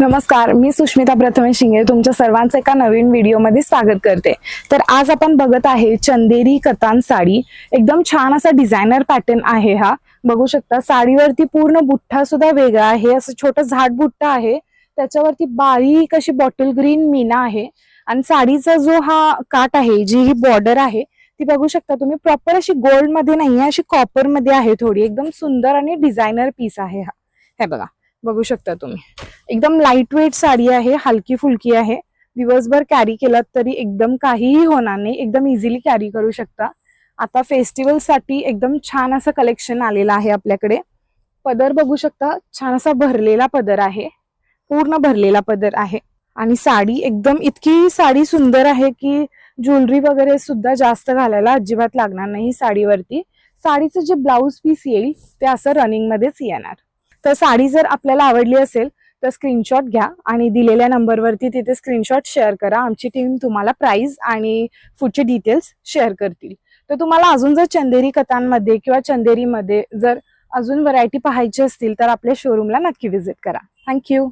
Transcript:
नमस्कार मी सुष्मिता प्रथमे शिंगे तुमच्या सर्वांचं एका नवीन व्हिडिओमध्ये स्वागत करते. तर आज आपण बघत आहे चंदेरी कतान साडी. एकदम छान असा डिझायनर पॅटर्न आहे हा. बघू शकता साडीवरती पूर्ण बुठ्ठा सुद्धा वेगळा आहे. असं छोटं झाड बुट्टा आहे. त्याच्यावरती बारीक अशी बॉटल ग्रीन मीना आहे. आणि साडीचा जो हा काट आहे जी ही बॉर्डर आहे ती बघू शकता तुम्ही. प्रॉपर अशी गोल्डमध्ये नाही अशी कॉपरमध्ये आहे थोडी. एकदम सुंदर आणि डिझायनर पीस आहे हा. हे बघा. बघू शकता तुम्ही. एकदम लाइट वेट साडी आहे हलकी फुलकी आहे. दिवसभर कॅरी केलात तरी एकदम काहीही होणार नाही. एकदम इझिली कॅरी करू शकता. आता फेस्टिवलसाठी एकदम छान असं कलेक्शन आलेलं आहे आपल्याकडे. पदर बघू शकता. छान असा भरलेला पदर आहे. पूर्ण भरलेला पदर आहे. आणि साडी एकदम इतकी साडी सुंदर आहे की ज्वेलरी वगैरे सुद्धा जास्त घालायला अजिबात लागणार नाही साडीवरती. साडीचं जे ब्लाऊज पीस येईल ते असं रनिंगमध्येच येणार. तर साडी जर आपल्याला आवडली असेल तर स्क्रीनशॉट घ्या आणि दिलेल्या नंबरवरती तिथे स्क्रीनशॉट शेअर करा. आमची टीम तुम्हाला प्राईज आणि फूडचे डिटेल्स शेअर करतील. तर तुम्हाला अजून जर चंदेरी कथांमध्ये किंवा चंदेरीमध्ये जर अजून व्हरायटी पाहायची असतील तर आपल्या शोरूमला नक्की व्हिजिट करा. थँक्यू